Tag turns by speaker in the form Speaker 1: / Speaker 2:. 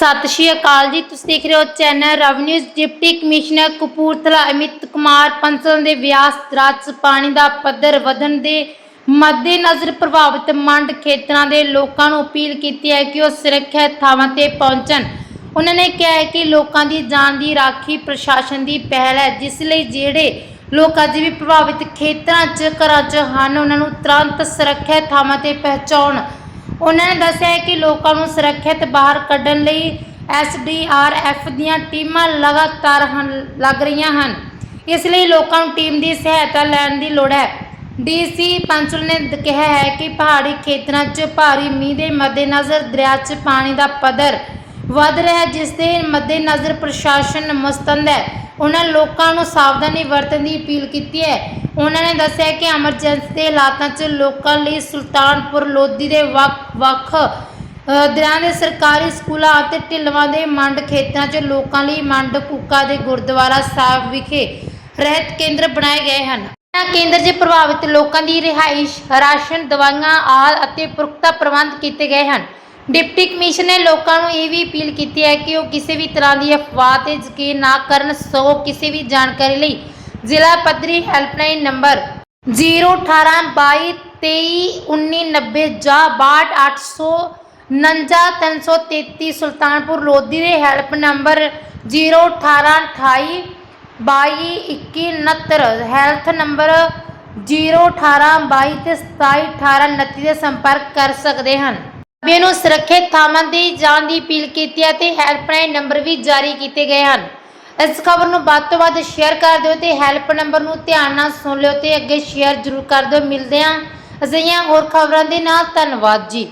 Speaker 1: ਸਤਿ ਸ਼੍ਰੀ ਅਕਾਲ ਜੀ। ਤੁਸੀਂ ਦੇਖ ਰਹੇ ਹੋ ਚੈਨਲ ਰੈਵਨਿਊਜ਼ ਡਿਪਟੀ ਕਮਿਸ਼ਨਰ ਕਪੂਰਥਲਾ ਅਮਿਤ ਕੁਮਾਰ ਪੰਸਲ ਦੇ ਵਿਆਸ ਦਰਾਜ ਪਾਣੀ ਦਾ ਪੱਧਰ ਵਧਣ ਦੇ ਮੱਦੇਨਜ਼ਰ ਪ੍ਰਭਾਵਿਤ ਮੰਡ ਖੇਤਰਾਂ ਦੇ ਲੋਕਾਂ ਨੂੰ ਅਪੀਲ ਕੀਤੀ ਹੈ ਕਿ ਉਹ ਸੁਰੱਖਿਅਤ ਥਾਵਾਂ ਤੇ ਪਹੁੰਚਣ। ਉਹਨਾਂ ਨੇ ਕਿਹਾ ਹੈ ਕਿ ਲੋਕਾਂ ਦੀ ਜਾਨ ਦੀ ਰਾਖੀ ਪ੍ਰਸ਼ਾਸਨ ਦੀ ਪਹਿਲ ਹੈ, ਜਿਸ ਲਈ ਜਿਹੜੇ ਲੋਕ ਅੱਜ ਵੀ ਪ੍ਰਭਾਵਿਤ ਖੇਤਰਾਂ 'ਚ ਘਰਾਂ 'ਚ ਹਨ, ਉਹਨਾਂ ਨੂੰ ਤੁਰੰਤ ਸੁਰੱਖਿਅਤ ਥਾਵਾਂ ਤੇ ਪਹੁੰਚਾਉਣ ਉਹਨਾਂ ਨੇ ਦੱਸਿਆ ਹੈ ਕਿ ਲੋਕਾਂ ਨੂੰ ਸੁਰੱਖਿਅਤ ਬਾਹਰ ਕੱਢਣ ਲਈ ਐਸਡੀਆਰਐਫ ਦੀਆਂ ਟੀਮਾਂ ਲਗਾਤਾਰ ਹਨ, ਲੱਗ ਰਹੀਆਂ ਹਨ। ਇਸ ਲਈ ਲੋਕਾਂ ਨੂੰ ਟੀਮ ਦੀ ਸਹਾਇਤਾ ਲੈਣ ਦੀ ਲੋੜ ਹੈ। ਡੀਸੀ ਪੰਚਲ ਨੇ ਕਿਹਾ ਹੈ ਕਿ ਪਹਾੜੀ ਖੇਤਰਾਂ 'ਚ ਭਾਰੀ ਮੀਂਹ ਦੇ ਮੱਦੇਨਜ਼ਰ ਦਰਿਆ 'ਚ ਪਾਣੀ ਦਾ ਪੱਧਰ ਵੱਧ ਰਿਹਾ ਹੈ ਜਿਸ ਦੇ ਮੱਦੇਨਜ਼ਰ ਪ੍ਰਸ਼ਾਸਨ ਮੁਸਤੰਦ ਹੈ। ਉਹਨਾਂ ਲੋਕਾਂ ਨੂੰ ਸਾਵਧਾਨੀ ਵਰਤਣ ਦੀ ਅਪੀਲ ਕੀਤੀ ਹੈ। ਉਹਨਾਂ ਨੇ ਦੱਸਿਆ ਕਿ ਐਮਰਜੈਂਸੀ ਦੇ ਹਾਲਾਤਾਂ 'ਚ ਲੋਕਾਂ ਲਈ ਸੁਲਤਾਨਪੁਰ ਲੋਧੀ ਦੇ ਵੱਖ-ਵੱਖ ਅ, ਦੇ ਸਰਕਾਰੀ ਸਕੂਲਾਂ ਅਤੇ ਢਿਲਵਾਂ ਦੇ ਮੰਡ ਖੇਤਰਾਂ 'ਚ ਲੋਕਾਂ ਲਈ ਮੰਡ ਕੂਕਾ ਦੇ ਗੁਰਦੁਆਰਾ ਸਾਹਿਬ ਵਿਖੇ ਰਹਿਤ ਕੇਂਦਰ ਬਣਾਏ ਗਏ ਹਨ। ਇਹਨਾਂ ਕੇਂਦਰ 'ਚ ਪ੍ਰਭਾਵਿਤ ਲੋਕਾਂ ਦੀ ਰਿਹਾਇਸ਼ ਰਾਸ਼ਨ ਦਵਾਈਆਂ ਆਦਿ ਅਤੇ ਪੁਖਤਾ ਪ੍ਰਬੰਧ ਕੀਤੇ ਗਏ ਹਨ। ਡਿਪਟੀ ਕਮਿਸ਼ਨਰ ਨੇ ਲੋਕਾਂ ਨੂੰ ਇਹ ਵੀ ਅਪੀਲ ਕੀਤੀ ਹੈ ਕਿ ਉਹ ਕਿਸੇ ਵੀ ਤਰ੍ਹਾਂ ਦੀ ਅਫਵਾਹ ਤੇ ਯਕੀਨ ਨਾ ਕਰਨ, ਸਗੋਂ ਕਿਸੇ ਵੀ ਜਾਣਕਾਰੀ ਲਈ। ਜ਼ਿਲ੍ਹਾ ਪੱਧਰੀ ਹੈਲਪਲਾਈਨ ਨੰਬਰ 01822231990 ਜਾਂ 62899333 ਸੁਲਤਾਨਪੁਰ ਲੋਧੀ ਦੇ ਹੈਲਪ ਨੰਬਰ 01828 222169 ਹੈਲਥ ਨੰਬਰ 01822 ਤੇ 271829 'ਤੇ ਸੰਪਰਕ ਕਰ ਸਕਦੇ ਹਨ। ਸਭੇ ਨੂੰ ਸੁਰੱਖਿਅਤ ਥਾਵਾਂ ਤੇ ਜਾਣ ਦੀ ਅਪੀਲ ਕੀਤੀ ਹੈ ਤੇ ਹੈਲਪਲਾਈਨ ਨੰਬਰ ਵੀ ਜਾਰੀ ਕੀਤੇ ਗਏ ਹਨ। ਇਸ ਖਬਰ ਨੂੰ ਵੱਧ ਤੋਂ ਵੱਧ ਸ਼ੇਅਰ ਕਰ ਦਿਓ ਤੇ ਹੈਲਪ ਨੰਬਰ ਨੂੰ ਧਿਆਨ ਨਾਲ ਸੁਣ ਲਿਓ ਤੇ ਅੱਗੇ ਸ਼ੇਅਰ ਜ਼ਰੂਰ ਕਰ ਦਿਓ। ਮਿਲਦੇ ਹਾਂ ਅਜਿਹੀਆਂ ਹੋਰ ਖਬਰਾਂ ਦੇ ਨਾਲ। ਧੰਨਵਾਦ ਜੀ।